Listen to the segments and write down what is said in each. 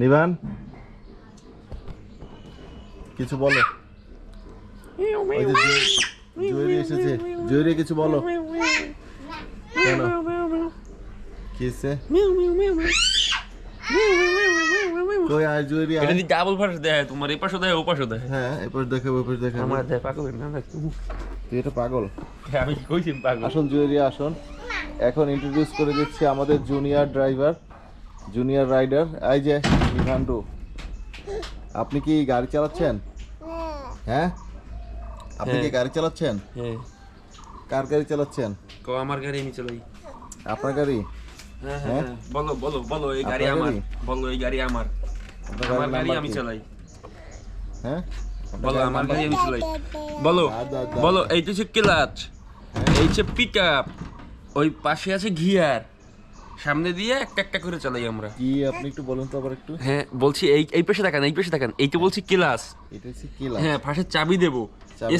নিবান? কিছু বলো। জুয়েরি এসেছে। জুয়েরি কিছু বলো। কেন? কি কই আর জুয়েরি এটা আয়। ডাবল দেয় তোমার এই পাশে দেয় ও পাশে দেয় হ্যাঁ দেখে দেখে। আমার দেয় পাগল না না তুই এটা পাগল? আমি কইছি পাগল। আসুন জুয়েরি আসুন। এখন ইন্ট্রোডিউস করে দিচ্ছি আমাদের জুনিয়র ড্রাইভার জুনিয়র রাইডার এই যে ইভান্ডু আপনি কি গাড়ি চালাচ্ছেন? হ্যাঁ? আপনি কি হ্যাঁ। গাড়ি চালাচ্ছেন? হ্যাঁ। কার গাড়ি চালাচ্ছেন? কো আমার গাড়ি আমি চালাই। আপনার গাড়ি? হ্যাঁ হ্যাঁ? বলো বলো বলো এই গাড়ি আমার। বলো এই গাড়ি আমার। আমার গাড়ি আমি? চালাই। হ্যাঁ? বলো আমার গাড়ি আমি? চালাই। বলো। বলো এইটা হচ্ছে ক্লাচ এই হচ্ছে পিক আপ ওই পাশে আছে গিয়ার। সামনে দিয়ে একটা একটা করে চালাই আমরা। কি আপনি একটু বলুন তো আবার একটু। হ্যাঁ বলছি এই এই পাশে দেখান এই পাশে দেখান এইটা বলছি ক্লাস। এটা হচ্ছে কি লাভ হ্যাঁ পাশে চাবি দেবো।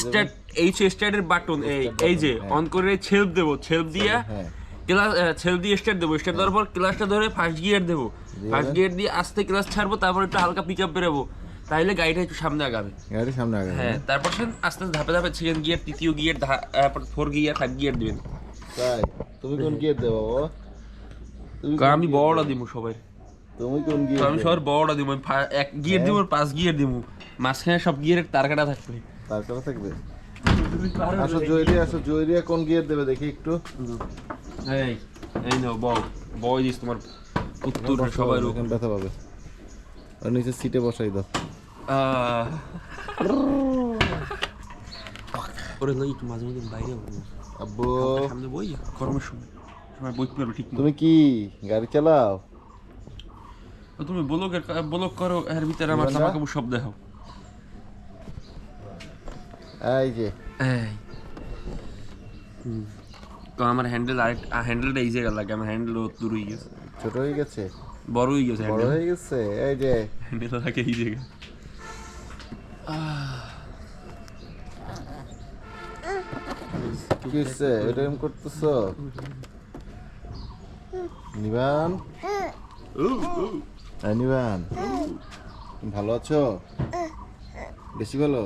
স্টার্ট এই হচ্ছে স্টার্টের বাটন এই এই যে হ্যাঁ। অন করে ছেলপ দেবো ছেলপ দিয়ে হ্যাঁ। ক্লাস ছেল দিয়ে স্টার্ট দেবো। স্টার্ট দেওয়ার পর ক্লাসটা ধরে ফার্স্ট গিয়ার দেবো। ফার্স্ট গিয়ার দিয়ে আস্তে ক্লাস ছাড়বো তারপর একটু হালকা পিক আপ বেরোবো। তাইলে গাড়িটা একটু সামনে আগাবে। গাড়ি সামনে আগে হ্যাঁ তারপর আস্তে আস্তে ধাপে ধাপে সেকেন্ড গিয়ার তৃতীয় গিয়ার তারপর ফোর গিয়ার ফাইভ গিয়ার দিবেন। তাই? তুমি কোন গিয়ার দেবো বাবা? আমি বড়টা? দিব? সবাই। তুমি কোন তো আমি সবার বড়টা এক গিয়ার আর পাঁচ গিয়ার দিব মাঝখানে সব গিয়ারের তার কাটা থাকবে। তার থাকবে? আসো জয়রিয়া আসো জয়রিয়া কোন গিয়ার দেবে দেখি একটু? এই এই নাও বল বয় দিস তোমার উত্তর সবাই রূপ ব্যথা পাবে। আর নিচে সিটে বসাই দাও। আহ। ওরে লই একটু মাঝে মাঝে বাইরে। আব্বু। সামনে বই গরমের সময়। পারবে ঠিক তুমি কি গাড়ি চালাও? তুমি ব্লকের ব্লক করো এর ভিতরে আমার জামা কাপড় সব দেখাও। এই যে। এই। তো আমার হ্যান্ডেল আরেক হ্যান্ডেলটা ইজি গেল লাগে আমার হ্যান্ডেল দূর হয়ে গেছে। ছোট হয়ে গেছে? বড় হয়ে গেছে বড় হয়ে গেছে? এই যে। হ্যান্ডেল থাকে ইজি গেছে কি হচ্ছে এরকম করতেছো? নিবান? এই নিবান। ভালো আছো? বেশি ভালো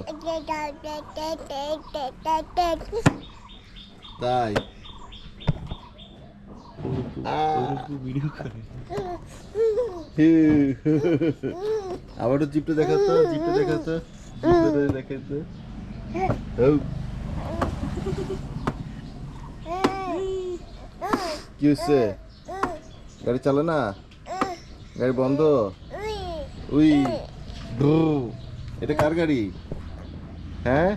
তাই। আবার জিপটা দেখাতো জিপটা দেখাতো জিপটা দেখাতো ও কি হচ্ছে গাড়ি চালে না? গাড়ি বন্ধ? উই। এটা কার গাড়ি? হ্যাঁ?